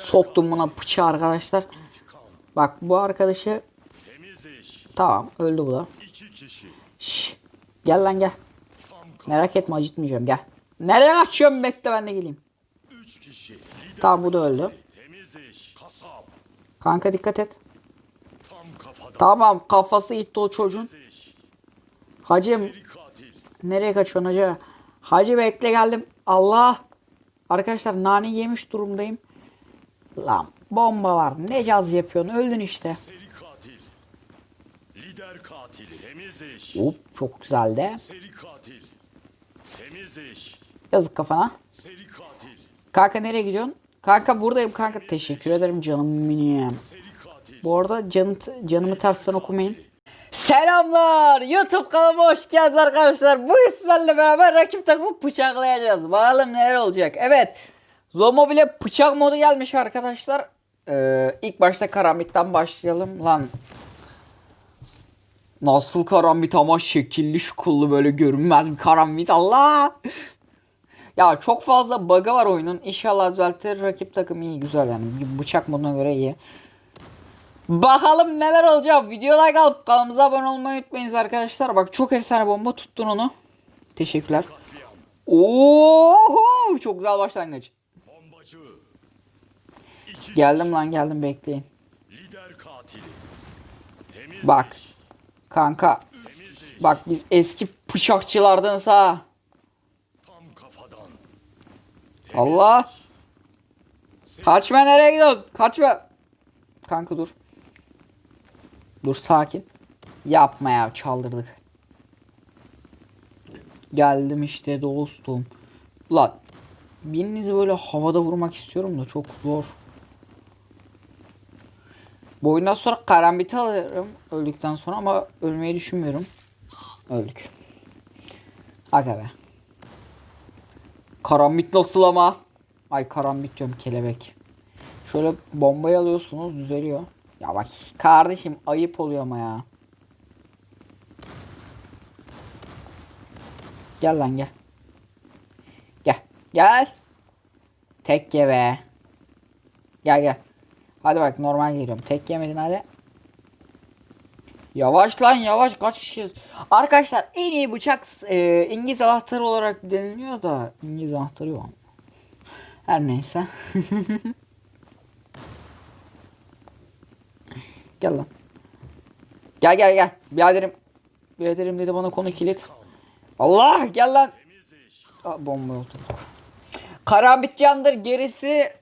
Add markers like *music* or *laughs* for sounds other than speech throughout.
Soktum buna bıçağı arkadaşlar. Bak bu arkadaşı tamam öldü bu da. Şş, gel lan gel. Merak etme acıtmayacağım gel. Nereye kaçıyorsun bekle ben de geleyim. Tamam bu da öldü. Kanka dikkat et. Tamam kafası gitti o çocuğun. Hacım nereye kaçıyorsun hacı? Hacı bekle geldim. Allah. Arkadaşlar nane yemiş durumdayım. Lan bomba var. Ne caz yapıyorsun? Öldün işte. Seri katil. Lider katil. Temiz iş. Hop çok güzeldi. Seri katil. Temiz iş. Yazık kafana. Seri katil. Kanka nereye gidiyorsun? Kanka buradayım kanka. Teşekkür ederim canım katil. Bu arada canı, canımı tersten okumayın. Selamlar. YouTube kanalıma hoş geldiniz arkadaşlar. Bugün sizlerle beraber rakip takımı bıçaklayacağız. Bakalım neler olacak. Evet. Zomobile bıçak modu gelmiş arkadaşlar. Ee, ilk başta karambitten başlayalım. Lan. Nasıl karambit ama şekilli şukullu böyle görünmez bir karambit. Allah. Ya çok fazla bug'ı var oyunun. İnşallah düzeltir. Rakip takım iyi güzel yani. Bıçak moduna göre iyi. Bakalım neler olacak. Video like alıp kanalımıza abone olmayı unutmayınız arkadaşlar. Bak çok efsane bomba tuttun onu. Teşekkürler. Oo, çok güzel başlangıç. Geldim lan geldim bekleyin. kişi. Lider katili. Temiz Bak. Kanka bak biz eski bıçakçılardanız ha. Tam kafadan. Allah. Kaçma nereye gidiyorsun? Kaçma. Kanka dur. Dur sakin. Yapma ya çaldırdık. Geldim işte dostum. Lan birinizi böyle havada vurmak istiyorum da çok zor. Bu oyundan sonra karambiti alırım öldükten sonra ama ölmeyi düşünmüyorum. Öldük. Aga be. Karambit nasıl ama? Ay karambit diyorum kelebek. Şöyle bombayı alıyorsunuz düzeliyor. Ya bak kardeşim ayıp oluyor ama ya. Gel lan gel. Gel. Tek ye be. Gel gel. Hadi bak normal geliyorum. Tek yemedin hadi. Yavaş lan yavaş kaç kişiyiz? Arkadaşlar en iyi bıçak e, İngiliz anahtarı olarak deniliyor da İngiliz anahtarı yok. Her neyse. *laughs* gel lan. Gel gel gel. Biraderim. Biraderim dedi bana konu kilit. Allah gel lan. Aa, bomba oturduk. Karambit candır gerisi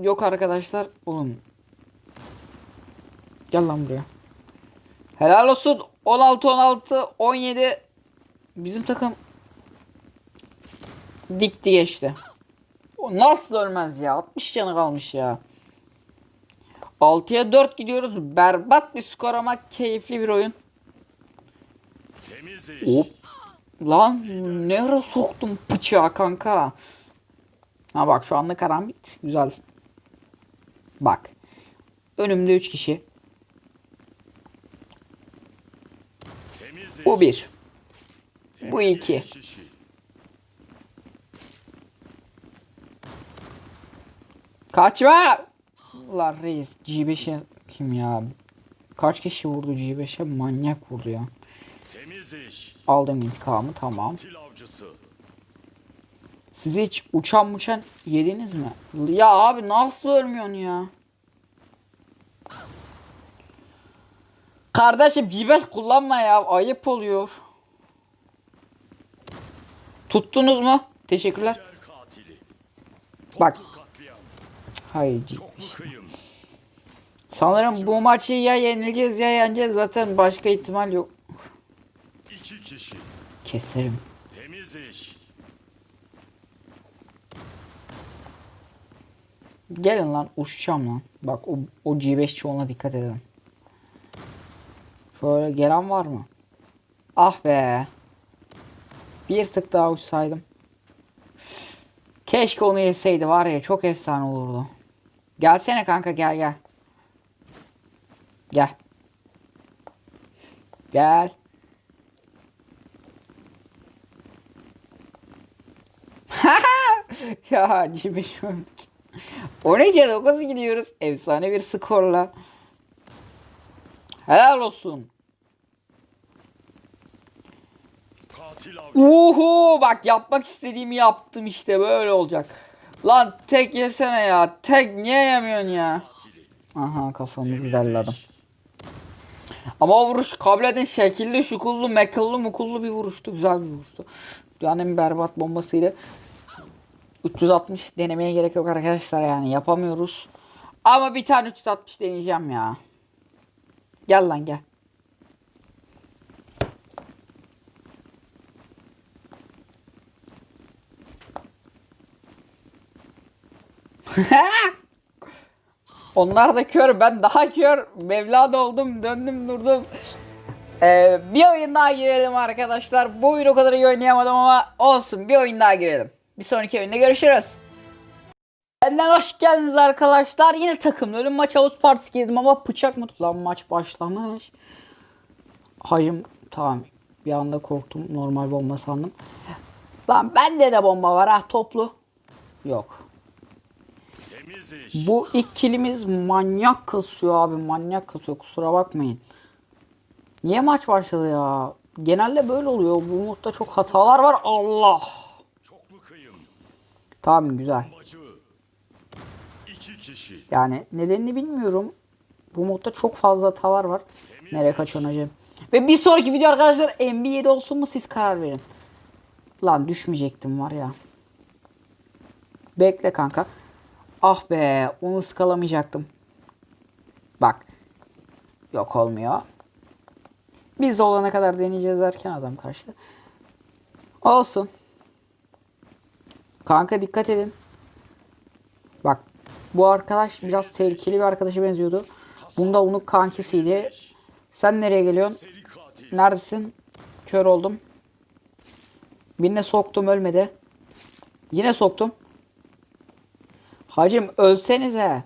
yok arkadaşlar. Oğlum. Gel lan buraya. Helal olsun. 16 16 17 bizim takım dikti geçti. O nasıl ölmez ya? 60 canı kalmış ya. 6'ya 4 gidiyoruz. Berbat bir skor ama keyifli bir oyun. Temiz iş. Hop. Lan ne ara soktum bıçağı kanka. Ha bak şu anda karambit. Güzel. Bak. Önümde 3 kişi. Bu bir. Bu Temiz iki. iş kişi. Kaçma. Ulan reis G5'e kim ya? Kaç kişi vurdu G5'e? Manyak vurdu ya. Temiz iş. Aldım intikamı tamam. Size hiç uçan uçan yediniz mi? Ya abi nasıl ölmüyorsun ya? Kardeşim G5 kullanma ya. Ayıp oluyor. Tuttunuz mu? Teşekkürler. Bak. Hayır Çok mu G5. kıyım? Sanırım bu maçı ya yenileceğiz ya yeneceğiz. Zaten başka ihtimal yok. Keserim. Temiz iş. Gelin lan uçacağım lan. Bak o, o G5 çoğuna dikkat edin. Şöyle gelen var mı? Ah be. Bir tık daha uçsaydım. Keşke onu yeseydi var ya çok efsane olurdu. Gelsene kanka gel gel. Gel. Gel. *laughs* ya G5 öldük. 13'e 9 gidiyoruz. Efsane bir skorla. Helal olsun. Uhu bak yapmak istediğimi yaptım işte böyle olacak. Lan tek yesene ya. Tek niye yemiyorsun ya? Aha kafamızı dalladım. Ama o vuruş kabul edin şekilli şukullu mekıllı mukullu bir vuruştu. Güzel bir vuruştu. Dünyanın berbat bombasıyla 360 denemeye gerek yok arkadaşlar yani yapamıyoruz. Ama bir tane 360 deneyeceğim ya. Gel lan gel. *laughs* Onlar da kör ben daha kör. Mevlad oldum döndüm durdum. Ee, bir oyun daha girelim arkadaşlar. Bu oyunu o kadar iyi oynayamadım ama olsun bir oyun daha girelim. Bir sonraki oyunda görüşürüz. Benden hoş geldiniz arkadaşlar. Yine takımlı ölüm maç havuz partisi girdim ama bıçak mı tutulan maç başlamış. Hacım tamam bir anda korktum normal bomba sandım. Lan bende de bomba var ha toplu. Yok. Bu ikilimiz manyak kasıyor abi manyak kasıyor kusura bakmayın. Niye maç başladı ya? Genelde böyle oluyor. Bu modda çok hatalar var. Allah. Tamam güzel. Yani nedenini bilmiyorum. Bu modda çok fazla hatalar var. Nereye kaçıyorsun hacı? Ve bir sonraki video arkadaşlar MB7 olsun mu siz karar verin. Lan düşmeyecektim var ya. Bekle kanka. Ah be onu ıskalamayacaktım. Bak. Yok olmuyor. Biz de olana kadar deneyeceğiz derken adam kaçtı. Olsun. Kanka dikkat edin. Bak bu arkadaş biraz tehlikeli bir arkadaşa benziyordu. Bunda onun kankisiydi. Sen nereye geliyorsun? Neredesin? Kör oldum. Birine soktum ölmedi. Yine soktum. Hacım ölsenize.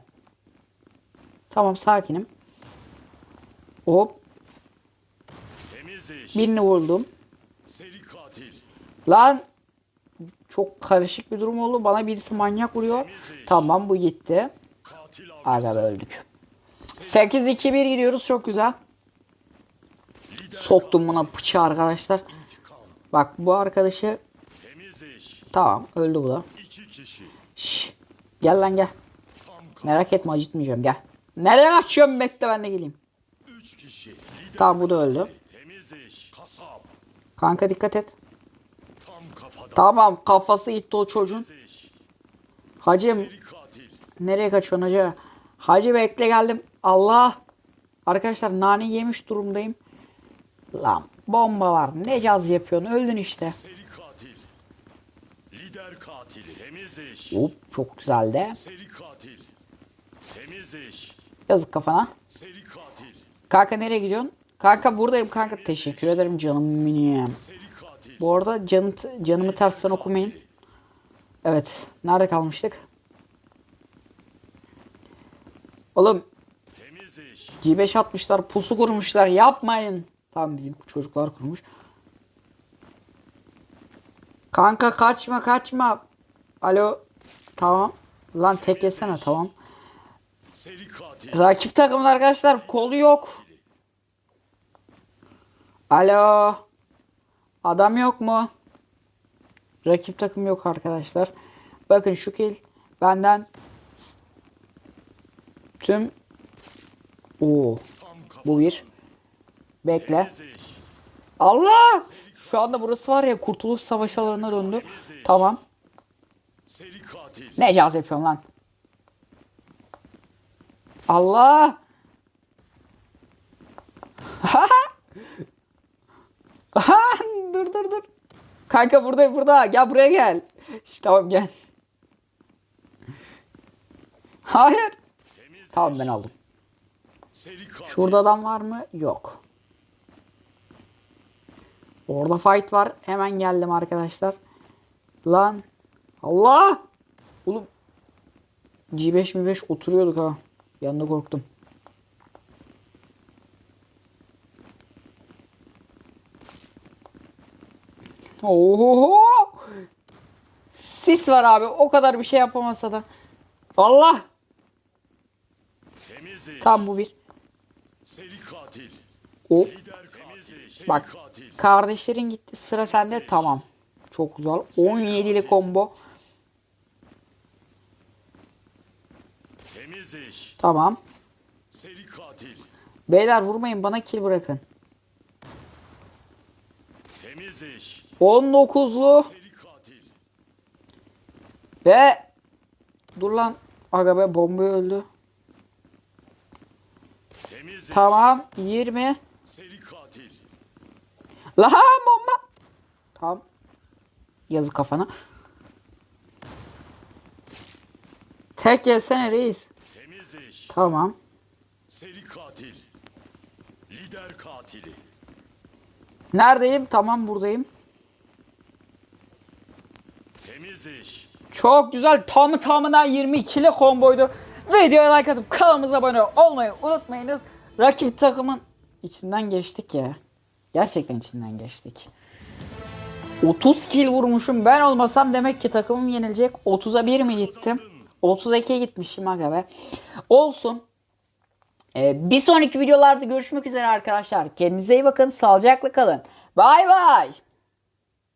Tamam sakinim. Hop birini vurdum. Lan çok karışık bir durum oldu. Bana birisi manyak vuruyor. Tamam bu gitti. Aga öldük. 8-2-1 gidiyoruz çok güzel. Soktum buna bıçağı arkadaşlar. Bak bu arkadaşı tamam öldü bu da. Şş, gel lan gel. Merak etme acıtmayacağım gel. Nereye kaçıyorsun bekle ben de geleyim. Tamam bu da öldü. Kanka dikkat et. Tamam kafası gitti o çocuğun. Hacım nereye kaçıyorsun hacı? Hacı bekle geldim. Allah. Arkadaşlar nane yemiş durumdayım. Lan bomba var. Ne caz yapıyorsun? Öldün işte. Lider katil. Temiz iş. Hop çok güzeldi. Seri katil. Temiz iş. Yazık kafana. Seri katil. Kanka nereye gidiyorsun? Kanka buradayım kanka. Teşekkür ederim canım benim. Bu arada canı, canımı tersten okumayın. Evet. Nerede kalmıştık? Oğlum Temiz iş. G5 atmışlar. Pusu kurmuşlar. Yapmayın. Tamam bizim çocuklar kurmuş. Kanka kaçma kaçma. Alo. Tamam. Lan tek yesene tamam. Rakip takımın arkadaşlar kolu yok. Alo. Adam yok mu? Rakip takım yok arkadaşlar. Bakın şu kill benden tüm Oo, bu bir. Bekle. Allah! Şu anda burası var ya Kurtuluş Savaşı alanına döndü. Tamam. Ne caz yapıyorsun lan? Allah! *laughs* dur dur dur. Kanka buradayım burada. Gel buraya gel. İşte tamam gel. Hayır. Tamam ben aldım. Şurada adam var mı? Yok. Orada fight var. Hemen geldim arkadaşlar. Lan. Allah. Oğlum. G5 mi 5 oturuyorduk ha. Yanında korktum. Oho. Sis var abi. O kadar bir şey yapamasa da. Allah. Tam bu bir. Seri katil. O. Katil. Bak. katil. Kardeşlerin gitti. Sıra sende. Tamam. Çok güzel. 17'li combo. Temiz iş. Tamam. Seri katil. Beyler vurmayın. Bana kill bırakın. Temiz iş. 19'lu. Seri katil. Ve dur lan. Aga be bomba öldü. Tamam. 20. Seri katil. La bomba. Tamam. Yazık kafana. Tek yesene reis. Tamam. Seri katil. Lider katili. Neredeyim? Tamam buradayım. Temiz iş. Çok güzel. Tamı tamına 22'li komboydu. Videoya like atıp kanalımıza abone olmayı unutmayınız. Rakip takımın içinden geçtik ya. Gerçekten içinden geçtik. 30 kill vurmuşum. Ben olmasam demek ki takımım yenilecek. 30'a 1 mi gittim? 32'ye gitmişim aga be. Olsun. Ee, bir sonraki videolarda görüşmek üzere arkadaşlar. Kendinize iyi bakın. Sağlıcakla kalın. Bay bay.